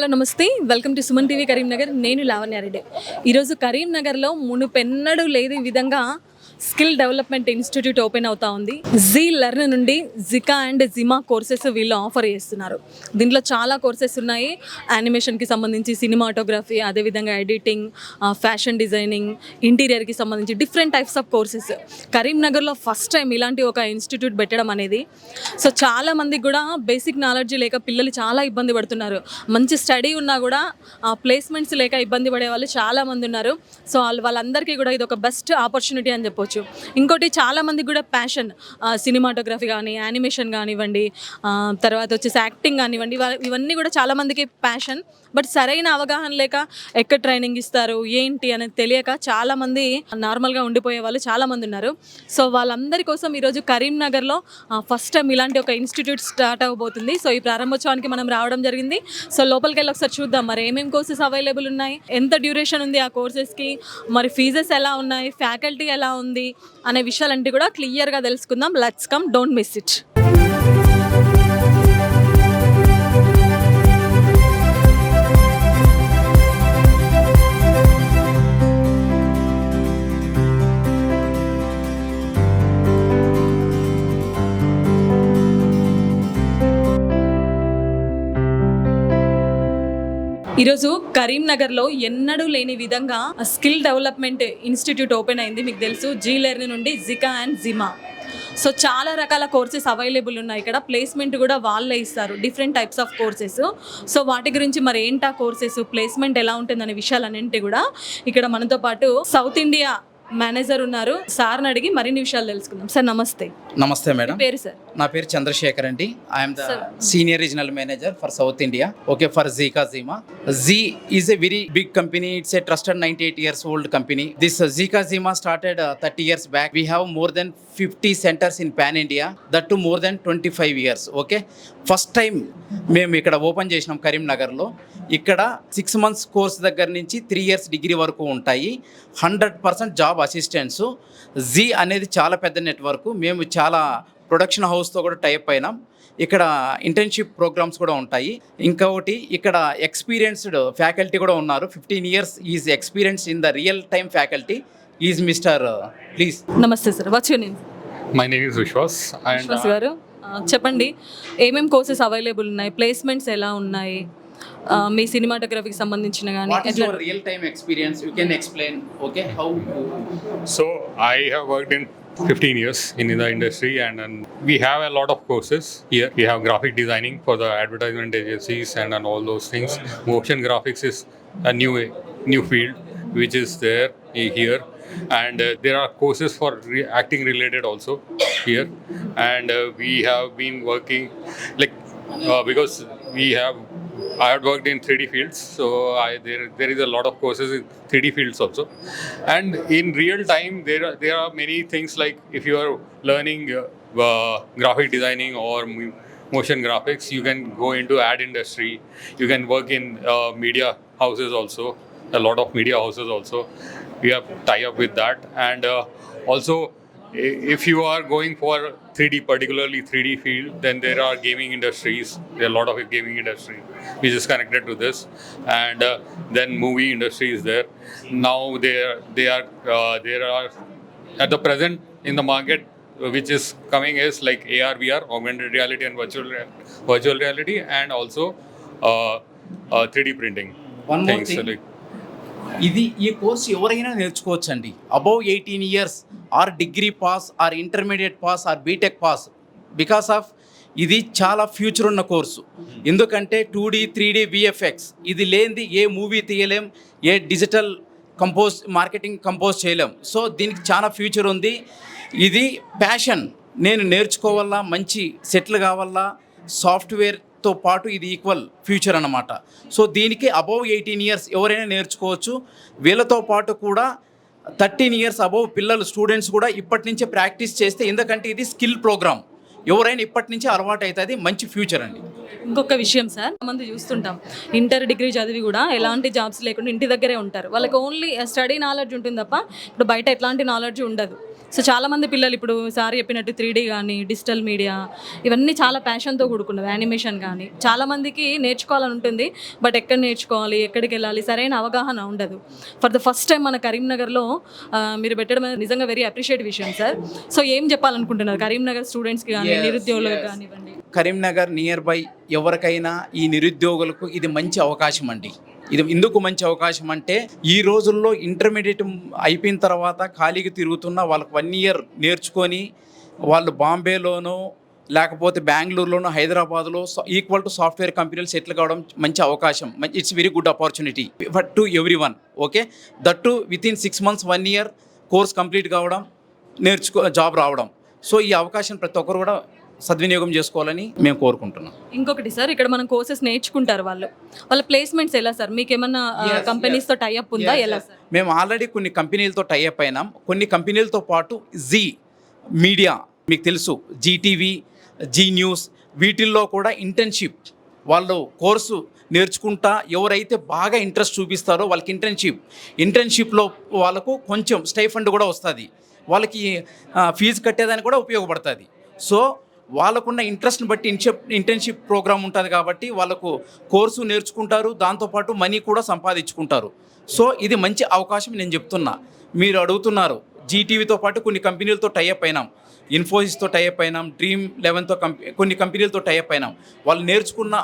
Hello నమస్తే. Welcome to Suman TV Karimnagar. నేను లావణ్యారెడ్డి ఈరోజు కరీంనగర్లో మునుపెన్నడూ లేని విధంగా స్కిల్ డెవలప్మెంట్ ఇన్స్టిట్యూట్ ఓపెన్ అవుతా ఉంది. జీ లెర్న్ నుండి జికా అండ్ జిమా కోర్సెస్ వీళ్ళు ఆఫర్ చేస్తున్నారు. దీంట్లో చాలా కోర్సెస్ ఉన్నాయి. యానిమేషన్కి సంబంధించి సినిమాటోగ్రఫీ అదేవిధంగా ఎడిటింగ్ ఫ్యాషన్ డిజైనింగ్ ఇంటీరియర్కి సంబంధించి డిఫరెంట్ టైప్స్ ఆఫ్ కోర్సెస్ కరీంనగర్లో ఫస్ట్ టైం ఇలాంటి ఒక ఇన్స్టిట్యూట్ పెట్టడం అనేది. సో చాలా మందికి కూడా బేసిక్ నాలెడ్జ్ లేక పిల్లలు చాలా ఇబ్బంది పడుతున్నారు. మంచి స్టడీ ఉన్నా కూడా ప్లేస్మెంట్స్ లేక ఇబ్బంది పడే వాళ్ళు చాలా మంది ఉన్నారు. సో వాళ్ళు వాళ్ళందరికీ కూడా ఇది ఒక బెస్ట్ ఆపర్చునిటీ అని చెప్పొచ్చు. ఇంకోటి చాలామందికి కూడా ప్యాషన్ సినిమాటోగ్రఫీ కానీ యానిమేషన్ కానివ్వండి తర్వాత వచ్చేసి యాక్టింగ్ కానివ్వండి ఇవన్నీ కూడా చాలామందికి ప్యాషన్ బట్ సరైన అవగాహన లేక ఎక్కడ ట్రైనింగ్ ఇస్తారు ఏంటి అనేది తెలియక చాలామంది నార్మల్గా ఉండిపోయే వాళ్ళు చాలామంది ఉన్నారు. సో వాళ్ళందరి కోసం ఈరోజు కరీంనగర్లో ఫస్ట్ టైం ఇలాంటి ఒక ఇన్స్టిట్యూట్ స్టార్ట్ అవబోతుంది. సో ఈ ప్రారంభోత్సవానికి మనం రావడం జరిగింది. సో లోపలికి వెళ్ళి ఒకసారి చూద్దాం. మరి ఏమేమి కోర్సెస్ అవైలబుల్ ఉన్నాయి? ఎంత డ్యూరేషన్ ఉంది ఆ కోర్సెస్కి? మరి ఫీజెస్ ఎలా ఉన్నాయి? ఫ్యాకల్టీ ఎలా ఉంది? అనే విషయాలంటే కూడా క్లియర్గా తెలుసుకుందాం. Let's come don't miss it. ఈరోజు కరీంనగర్లో ఎన్నడూ లేని విధంగా స్కిల్ డెవలప్మెంట్ ఇన్స్టిట్యూట్ ఓపెన్ అయింది. మీకు తెలుసు జీ లెర్న్ నుండి జికా అండ్ జిమా. సో చాలా రకాల కోర్సెస్ అవైలబుల్ ఉన్నాయి ఇక్కడ. ప్లేస్మెంట్ కూడా వాళ్ళే ఇస్తారు different types of courses. So వాటి గురించి మరి ఏంటా కోర్సెస్? ప్లేస్మెంట్ ఎలా ఉంటుందనే విషయాలన్నింటి కూడా ఇక్కడ మనతో పాటు సౌత్ ఇండియా మేనేజర్ ఉన్నారు. సార్ని అడిగి మరిన్ని విషయాలు తెలుసుకుందాం. సార్ నమస్తే. నమస్తే మేడం. పేరు సార్? నా పేరు చంద్రశేఖర్ అండి. I'm the. Senior regional manager for South India okay for జీకా జీమా G is a very big company it's a trusted ninety eight years old company this జీకా జీమా started thirty years back we have more than fifty centres in pan India that too more than twenty five years okay first time మేము ఇక్కడ open చేసినాం కరీంనగర్లో. ఇక్కడ six months course దగ్గర నుంచి three years degree వరకు ఉంటాయి. Hundred percent job assistants Zee అనేది చాలా పెద్ద నెట్వర్క్. మేము చాలా ప్రొడక్షన్ హౌస్తో కూడా టైప్ అయినాం. ఇక్కడ ఇంటర్న్షిప్ ప్రోగ్రామ్స్ కూడా ఉంటాయి. ఇంకొకటి ఇక్కడ ఎక్స్పీరియన్స్డ్ ఫ్యాకల్టీ కూడా ఉన్నారు. Fifteen years is experience in the real time faculty. Is mister please. నమస్తే sir. Name? Is Vishwas and Vishwas uh, గారు చెప్పండి. ఏమేం కోర్సెస్ అవైలబుల్ ఉన్నాయి? ప్లేస్మెంట్స్ ఎలా ఉన్నాయి? మీ సినిమాటోగ్రఫీకి సంబంధించిన కానీ వాట్ ఈస్ ఎట్లా your real time experience you can explain okay how so I have worked in 15 years in the industry and, and we have a lot of courses here. We have graphic designing for the advertisement agencies and, and all those things. Motion graphics is a new new field which is there eh, here and uh, there are courses for re- acting related also here and uh, we have been working like uh, because we have I had worked in 3D fields, so I, there there is a lot of courses in 3D fields also, and in real time there are, there are many things like if you are learning uh, uh, graphic designing or motion graphics, you can go into ad industry, you can work in uh, media houses also, a lot of media houses also. We have tie up with that, and uh, also if you are going for 3D, particularly 3D field, then there are gaming industries. There are a lot of gaming industry which is connected to this, and uh, then movie industry is there. Now there are they are uh, there are at the present in the market uh, which is coming is like AR, VR, augmented reality, and virtual rea- virtual reality, and also uh, uh, 3D printing One more things. thing. like ఇది ఈ course ఎవరైనా నేర్చుకోవచ్చండి. Above eighteen years or degree pass or intermediate pass or BTech pass because of ఇది చాలా future ఉన్న course. ఎందుకంటే two D three D VFX ఇది లేనిది ఏ మూవీ తీయలేం ఏ డిజిటల్ కంపోజ్ మార్కెటింగ్ కంపోజ్ చేయలేం. సో దీనికి చాలా ఫ్యూచర్ ఉంది. ఇది ప్యాషన్ నేను నేర్చుకోవాలా మంచి సెటిల్ కావాలా సాఫ్ట్వేర్ తో పాటు ఇది ఈక్వల్ ఫ్యూచర్ అన్నమాట. సో దీనికి అబోవ్ ఎయిటీన్ ఇయర్స్ ఎవరైనా నేర్చుకోవచ్చు. వీళ్ళతో పాటు కూడా థర్టీన్ ఇయర్స్ అబోవ్ పిల్లలు స్టూడెంట్స్ కూడా ఇప్పటి నుంచే ప్రాక్టీస్ చేస్తే ఎందుకంటే ఇది స్కిల్ ప్రోగ్రామ్ ఎవరైనా ఇప్పటి నుంచే అలవాటు అవుతుంది మంచి ఫ్యూచర్ అండి. ఇంకొక విషయం సార్ మంది చూస్తుంటాం. ఇంటర్ డిగ్రీ చదివి కూడా ఎలాంటి జాబ్స్ లేకుండా ఇంటి దగ్గరే ఉంటారు. వాళ్ళకి ఓన్లీ స్టడీ నాలెడ్జ్ ఉంటుంది తప్ప ఇప్పుడు బయట ఎట్లాంటి నాలెడ్జ్ ఉండదు. సో చాలా మంది పిల్లలు ఇప్పుడు సార్ చెప్పినట్టు త్రీ డీ కానీ డిజిటల్ మీడియా ఇవన్నీ చాలా ప్యాషన్తో కూడుకున్నవి యానిమేషన్ కానీ చాలా మందికి నేర్చుకోవాలని ఉంటుంది బట్ ఎక్కడ నేర్చుకోవాలి ఎక్కడికి వెళ్ళాలి సరైన అవగాహన ఉండదు. ఫర్ ద ఫస్ట్ టైం మన కరీంనగర్లో మీరు పెట్టడం నిజంగా వెరీ అప్రిషియేట్ విషయం సార్ సో ఏం చెప్పాలనుకుంటున్నారు? కరీంనగర్ స్టూడెంట్స్కి కానీ నిరుద్యోగులకు. కానివ్వండి. కరీంనగర్ నియర్ బై ఎవరికైనా ఈ నిరుద్యోగులకు ఇది మంచి అవకాశం అండి. ఇది ఎందుకు మంచి అవకాశం అంటే ఈ రోజుల్లో ఇంటర్మీడియట్ అయిపోయిన తర్వాత ఖాళీగా తిరుగుతున్న వాళ్ళకి వన్ ఇయర్ నేర్చుకొని వాళ్ళు బాంబేలోనో లేకపోతే బెంగళూరులోనో హైదరాబాద్లో ఈక్వల్ టు సాఫ్ట్వేర్ కంపెనీలు సెటిల్ కావడం మంచి అవకాశం. It's very good opportunity but to every one okay that too within six months one year course complete కావడం నేర్చుకో జాబ్ రావడం. సో ఈ అవకాశం ప్రతి ఒక్కరు కూడా సద్వినియోగం చేసుకోవాలని మేము కోరుకుంటున్నాం. ఇంకొకటి సార్ ఇక్కడ మనం కోర్సెస్ నేర్చుకుంటారు వాళ్ళు. వాళ్ళ ప్లేస్మెంట్స్ ఎలా సార్? మీకు ఏమన్నా Yes, కంపెనీస్తో టైఅప్ ఉందా? ఎలా. సార్? మేము ఆల్రెడీ కొన్ని కంపెనీలతో టైఅప్ అయినాం. కొన్ని కంపెనీలతో పాటు జీ మీడియా మీకు తెలుసు. జీటీవీ జీ న్యూస్ వీటిల్లో కూడా ఇంటర్న్షిప్ వాళ్ళు కోర్సు నేర్చుకుంటా ఎవరైతే బాగా ఇంట్రెస్ట్ చూపిస్తారో వాళ్ళకి ఇంటర్న్షిప్ ఇంటర్న్షిప్లో వాళ్ళకు కొంచెం స్టైఫండ్ కూడా వస్తుంది. వాళ్ళకి ఫీజు కట్టేదానికి కూడా ఉపయోగపడుతుంది. సో వాళ్ళకున్న ఇంట్రెస్ట్ని బట్టి ఇన్షిప్ ఇంటర్న్షిప్ ప్రోగ్రామ్ ఉంటుంది కాబట్టి వాళ్ళకు కోర్సు నేర్చుకుంటారు దాంతోపాటు మనీ కూడా సంపాదించుకుంటారు. సో ఇది మంచి అవకాశం నేను చెప్తున్నా. మీరు అడుగుతున్నారు జీటీవీతో పాటు కొన్ని కంపెనీలతో టైఅప్ అయినాం. ఇన్ఫోసిస్తో టైఅప్ అయినాం డ్రీమ్ లెవెన్తో కంపెనీ కొన్ని కంపెనీలతో టైఅప్ అయినాం. వాళ్ళు నేర్చుకున్న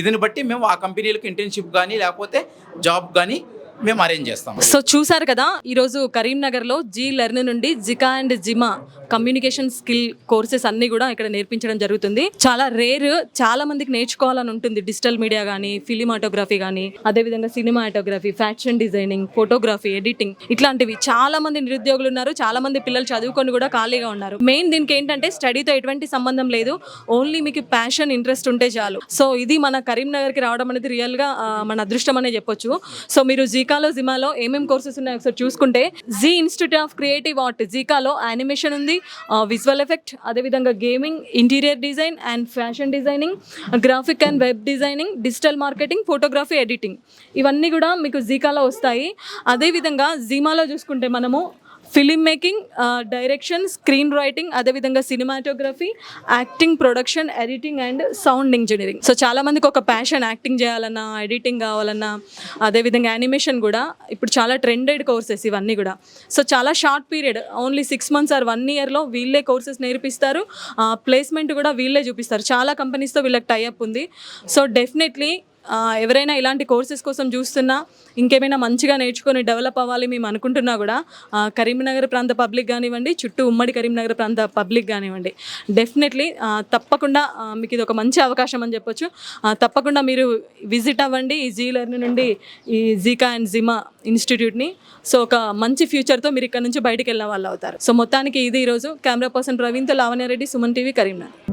ఇదిని బట్టి మేము ఆ కంపెనీలకు ఇంటర్న్షిప్ కానీ లేకపోతే జాబ్ కానీ మేము అరేంజ్ చేస్తాం. సో చూసారు కదా ఈరోజు కరీంనగర్లో జీ లెర్న్ నుండి Zika and ZIMA communication skill courses అన్నీ కూడా ఇక్కడ నేర్పించడం జరుగుతుంది. చాలా రేర్ చాలా మందికి నేర్చుకోవాలని ఉంటుంది. డిజిటల్ మీడియా కానీ ఫిలిమాటోగ్రఫీ కానీ అదేవిధంగా cinematography fashion designing photography editing ఇట్లాంటివి. చాలా మంది నిరుద్యోగులు ఉన్నారు. చాలా మంది పిల్లలు చదువుకొని కూడా ఖాళీగా ఉన్నారు. మెయిన్ దీనికి ఏంటంటే స్టడీతో ఎటువంటి సంబంధం లేదు. ఓన్లీ మీకు ప్యాషన్ ఇంట్రెస్ట్ ఉంటే చాలు. సో ఇది మన కరీంనగర్కి రావడం అనేది రియల్గా మన అదృష్టం అనే చెప్పొచ్చు. సో మీరు జీకాలో జిమాలో ఏమేమి కోర్సెస్ ఉన్నాయో ఒకసారి చూసుకుంటే Zee institute of creative art జీకాలో animation ఉంది. విజువల్ ఎఫెక్ట్ అదేవిధంగా gaming interior design and fashion designing graphic and web designing digital marketing photography editing ఇవన్నీ కూడా మీకు జీకాలో వస్తాయి. అదేవిధంగా జీమాలో చూసుకుంటే మనము film making direction screen writing అదేవిధంగా cinematography acting production editing and sound engineering. So చాలా మందికి ఒక ప్యాషన్ యాక్టింగ్ చేయాలన్నా ఎడిటింగ్ కావాలన్నా అదేవిధంగా యానిమేషన్ కూడా. ఇప్పుడు చాలా ట్రెండెడ్ కోర్సెస్ ఇవన్నీ కూడా. సో చాలా short period only six months or one ఇయర్లో వీళ్ళే కోర్సెస్ నేర్పిస్తారు. ప్లేస్మెంట్ కూడా వీళ్ళే చూపిస్తారు. చాలా కంపెనీస్తో వీళ్ళకి టైఅప్ ఉంది. సో డెఫినెట్లీ ఎవరైనా ఇలాంటి కోర్సెస్ కోసం చూస్తున్నా ఇంకేమైనా మంచిగా నేర్చుకొని డెవలప్ అవ్వాలి మేము అనుకుంటున్నా కూడా కరీంనగర్ ప్రాంత పబ్లిక్ కానివ్వండి చుట్టూ ఉమ్మడి కరీంనగర్ ప్రాంత పబ్లిక్ కానివ్వండి. డెఫినెట్లీ తప్పకుండా మీకు ఇది ఒక మంచి అవకాశం అని చెప్పొచ్చు. తప్పకుండా మీరు విజిట్ అవ్వండి ఈ జీ లెర్న్ నుండి ఈ జీకా అండ్ జిమా ఇన్స్టిట్యూట్ని. సో ఒక మంచి ఫ్యూచర్తో మీరు ఇక్కడ నుంచి బయటకు వెళ్ళిన వాళ్ళు అవుతారు. సో మొత్తానికి ఇది ఈరోజు. కెమెరా పర్సన్ ప్రవీణ్తో లావణ్యారెడ్డి సుమన్ టీవీ కరీంనగర్.